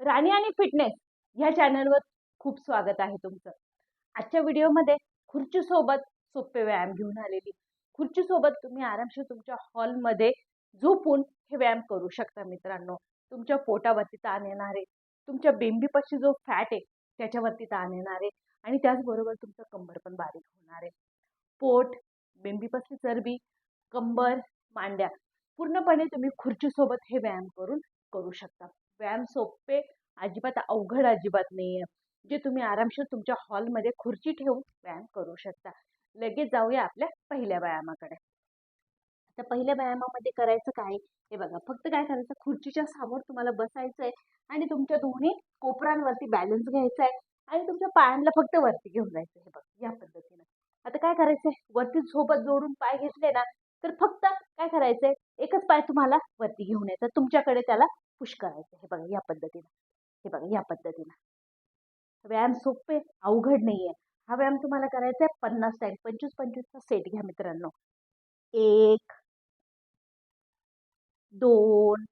राणी आणि फिटनेस ह्या चॅनलवर खूप स्वागत आहे तुमचं. आजच्या व्हिडिओमध्ये खुर्चीसोबत सोपे व्यायाम घेऊन आलेली. खुर्चीसोबत तुम्ही आरामशीर तुमच्या हॉलमध्ये झोपून हे व्यायाम करू शकता मित्रांनो. तुमच्या पोटावरती ताण येणारे तुमच्या बेंबीपाशी जो फॅट आहे त्याच्यावरती ताण येणारे आणि त्याचबरोबर तुमचं कंबर पण बारीक होणार आहे. पोट बेंबीपासली चरबी कंबर मांड्या पूर्णपणे तुम्ही खुर्चीसोबत हे व्यायाम करून करू शकता. व्यायाम सोपे अजिबात अवघड अजिबात नाही आहे जे तुम्ही आरामशीर तुमच्या हॉलमध्ये खुर्ची ठेवून व्यायाम करू शकता. लगेच जाऊया आपल्या पहिल्या व्यायामाकडे. आता पहिल्या व्यायामामध्ये करायचं काय? हे बघा फक्त काय करायचं? खुर्चीच्या समोर तुम्हाला बसायचं आहे आणि तुमच्या दोन्ही कोपरांवरती बॅलन्स घ्यायचा आहे आणि तुमच्या पायांना फक्त वरती घेऊन जायचं हे बघा या पद्धतीनं. आता काय करायचंय? वरती सोबत जोडून पाय घेतले ना तर फक्त काय करायचंय? एकच पाय तुम्हाला वरती घेऊन यायचा तुमच्याकडे त्याला पुश करायचं. हे बघा या पद्धतीनं. हे बघा या पद्धतीनं. व्यायाम सोपे अवघड नाही आहे हा व्यायाम तुम्हाला करायचा आहे पन्नास टाईम पंचवीस पंचवीसचा सेट घ्या मित्रांनो. एक दोन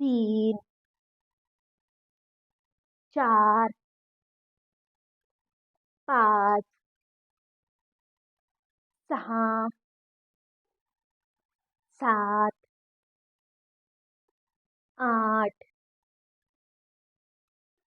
तीन चार पाच सहा सात आठ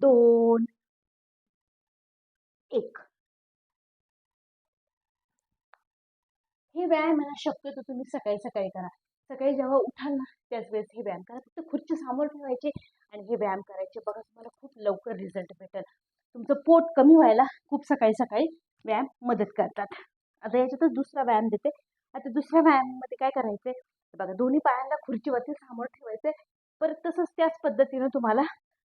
दोन. एक. हे व्यायाम आहे ना शक्यतो तुम्ही सकाळी सकाळी करा. सकाळी जेव्हा उठाल ना त्याच वेळेस हे व्यायाम करा. फक्त खुर्ची समोर ठेवायचे आणि हे व्यायाम करायचे. बघा तुम्हाला खूप लवकर रिझल्ट भेटेल. तुमचं पोट कमी व्हायला खूप सकाळी सकाळी व्यायाम मदत करतात. आता याच्यातच दुसरा व्यायाम देते. आता दुसऱ्या व्यायामामध्ये काय करायचे बघा दोन्ही पायांना खुर्चीवरती समोर ठेवायचे परत तसंच त्याच पद्धतीनं तुम्हाला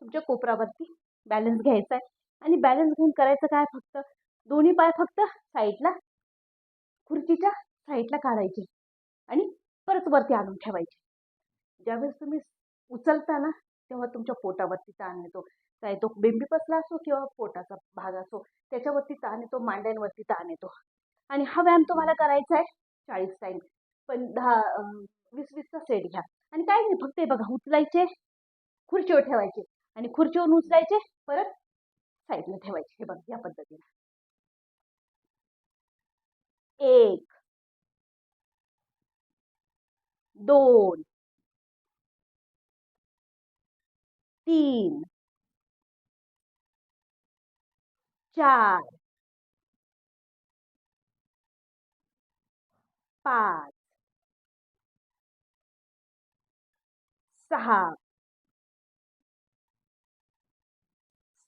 तुमच्या कोपरावरती बॅलन्स घ्यायचा आहे. आणि बॅलन्स घेऊन करायचं काय फक्त? दोन्ही पाय फक्त साईडला खुर्चीच्या साईडला काढायचे आणि परत वरती आणून ठेवायचे. ज्यावेळेस तुम्ही उचलता ना तेव्हा तुमच्या पोटावरती ताण येतो. चाहे तो बेंबी पसला असो किंवा पोटाचा भाग असो त्याच्यावरती ताण येतो मांड्यांवरती ताण येतो. आणि हा व्यायाम तुम्हाला करायचा आहे चाळीस टाईम पण दहा वीस वीसचा सेट घ्या. आणि काय नाही फक्त हे बघा उचलायचे खुर्चीवर ठेवायचे. आणि खुर्चीवरून उचलायचे परत साईडला ठेवायचे. हे बघ या पद्धतीने. एक दोन तीन चार पाच सहा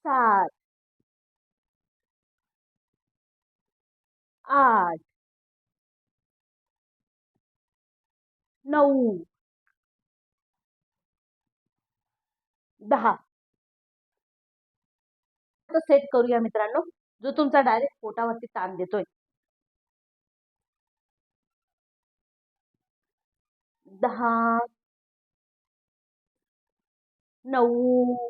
सात आठ. नऊ. दहा. सेट करूया मित्रांनो. जो तुमचा डायरेक्ट पोटावरती ताण देतोय. दहा. नऊ.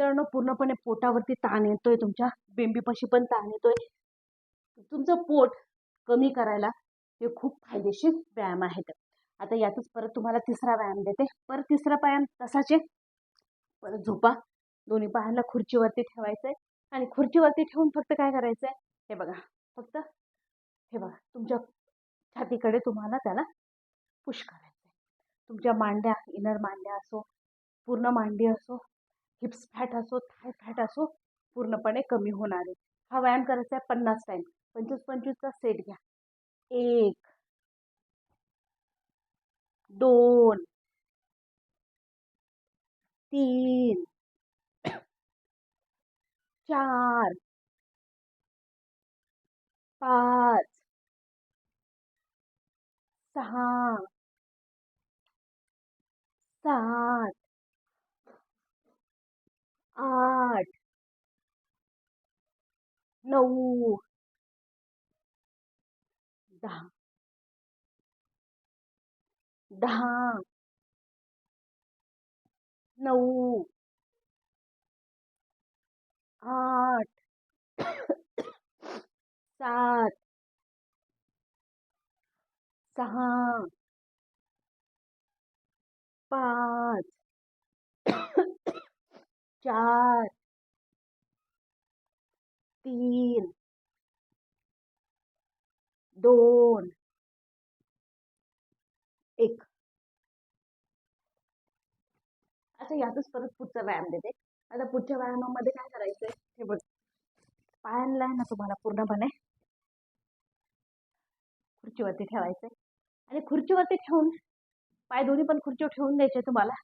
मित्रांनो पूर्णपणे पोटावरती ताण येतोय तुमच्या बेंबीपाशी पण ताण येतोय. तुमचं पोट कमी करायला हे खूप फायदेशीर व्यायाम आहेत. आता यातच परत तुम्हाला तिसरा व्यायाम देते. परत तिसरा व्यायाम तसाचे परत झोपा. दोन्ही पायांना खुर्चीवरती ठेवायचं आहे आणि खुर्चीवरती ठेवून फक्त काय करायचं आहे हे बघा. फक्त हे बघा. तुमच्या छातीकडे तुम्हाला त्याला पुश करायचं आहे तुमच्या मांड्या इनर मांड्या असो पूर्ण मांडी असो हिप्स फॅट असो थाय फॅट असो पूर्णपणे कमी होणार आहे. हा व्यायाम करायचा आहे पन्नास टाईम पंचवीस पंचवीसचा सेट घ्या. एक दोन तीन चार पाच सहा सात दहा दहा नऊ। आठ। सात। सहा। पाच। चार। तीन। दोन. एक. आता यातच परत पुढचा व्यायाम देते आता पुढच्या व्यायामामध्ये काय करायचंय? हे बघ. पायांना आहे ना तुम्हाला पूर्णपणे खुर्चीवरती ठेवायचंय. आणि खुर्चीवरती ठेवून पाय दोन्ही पण खुर्चीवर ठेवून द्यायचे तुम्हाला.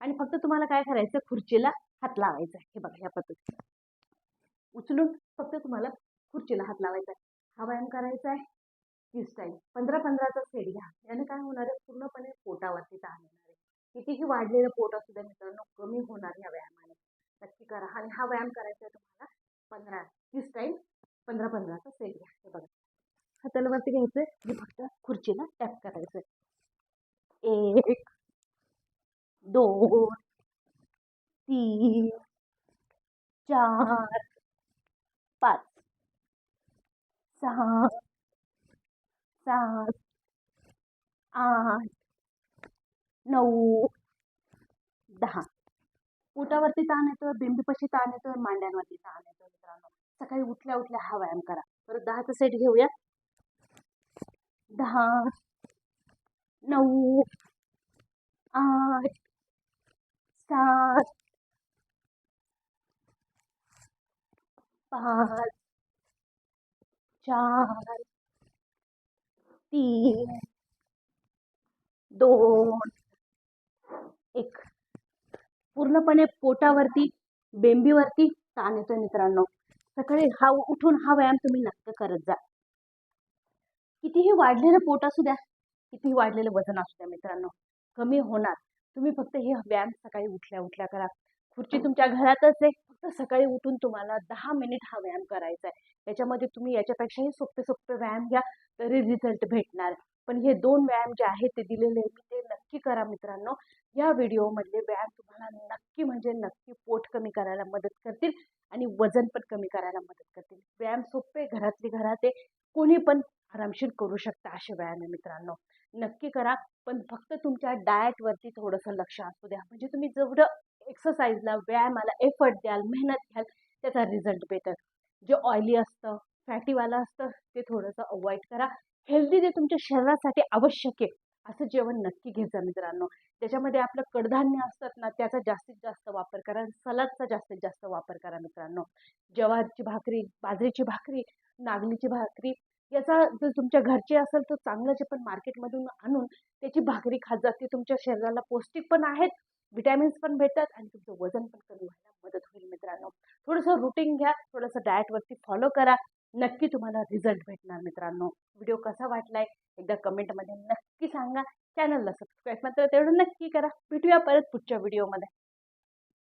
आणि फक्त तुम्हाला काय करायचं खुर्चीला हात लावायचा हे बघा या पद्धतीने. उचलून फक्त तुम्हाला खुर्चीला हात लावायचा आहे हा व्यायाम करायचा आहे तीस टाईम पंधरा पंधराचा सेट घ्या. याने काय होणार आहे? पूर्णपणे पोटावरती ताण येणार आहे. कितीही वाढलेलं पोट असू द्या मित्रांनो कमी होणार या व्यायामाने. नक्की करा. आणि हा व्यायाम करायचा आहे तुम्हाला पंधरा तीस टाईम पंधरा पंधराचा सेट घ्या. हे बघा. हातालावरती घ्यायचं आहे फक्त खुर्चीला टॅप करायचं एक दोन तीन चार पाच सहा सात आठ नऊ दहा. पोटावरती ताण येतो बिंबीपाशी ताण येतो मांड्यांवरती ताण येतो मित्रांनो. सकाळी उठल्या उठल्या हा व्यायाम करा. परत दहाचा सेट घेऊया. दहा नऊ आठ सात पाच चार तीन दोन एक. पूर्णपणे पोटावरती बेंबीवरती ताण येतोय मित्रांनो. सकाळी हा उठून हा व्यायाम तुम्ही नक्की करत जा. कितीही वाढलेलं पोट असू द्या कितीही वाढलेलं वजन असू द्या मित्रांनो कमी होणार. तुम्ही फक्त हे व्यायाम सकाळी उठल्या उठल्या करा. खुर्ची तुमच्या घरातच आहे. फक्त सकाळी उठून तुम्हाला दहा मिनिट हा व्यायाम करायचा आहे. त्याच्यामध्ये तुम्ही याच्यापेक्षाही सोपे सोपे व्यायाम घ्या तरी रिझल्ट भेटणार. पण हे दोन व्यायाम जे आहेत ते दिलेले मी ते नक्की करा मित्रांनो. या व्हिडिओमधले व्यायाम तुम्हाला नक्की म्हणजे नक्की पोट कमी करायला मदत करतील आणि वजन पण कमी करायला मदत करतील. व्यायाम सोपे घरातली घरात आहे. कोणी पण आरामशीर करू शकता असे व्यायाम आहे मित्रांनो. नक्की करा. पण फक्त तुमच्या डाएटवरती थोडंसं लक्ष असू द्या. म्हणजे तुम्ही जेवढं एक्सरसाइजला व्यायामाला एफर्ट द्याल मेहनत घ्याल त्याचा रिझल्ट भेटेल जे ऑइली असतं फॅटीवालं असतं ते थोडंसं अवॉइड करा. हेल्दी जे तुमच्या शरीरासाठी आवश्यक आहे असं जेवण नक्की घ्यायचं मित्रांनो. त्याच्यामध्ये आपलं कडधान्य असतात ना त्याचा जास्तीत जास्त वापर करा सलादचा जास्तीत जास्त वापर करा मित्रांनो. जवारची भाकरी बाजरीची भाकरी नागलीची भाकरी याचा जर तुमच्या घरचे असेल तर चांगलं जे पण मार्केटमधून आणून त्याची भाकरी खात जाते ती तुमच्या शरीराला पौष्टिक पण आहेत विटॅमिन्स पण भेटतात आणि तुमचं वजन पण कमी व्हायला मदत होईल मित्रांनो. थोडंसं रुटीन घ्या थोडंसं डाएटवरती फॉलो करा. नक्की तुम्हाला रिझल्ट भेटणार मित्रांनो. व्हिडिओ कसा वाटलाय एकदा कमेंटमध्ये नक्की सांगा. चॅनलला सबस्क्राईब मात्र तेवढं नक्की करा. भेटूया परत पुढच्या व्हिडिओमध्ये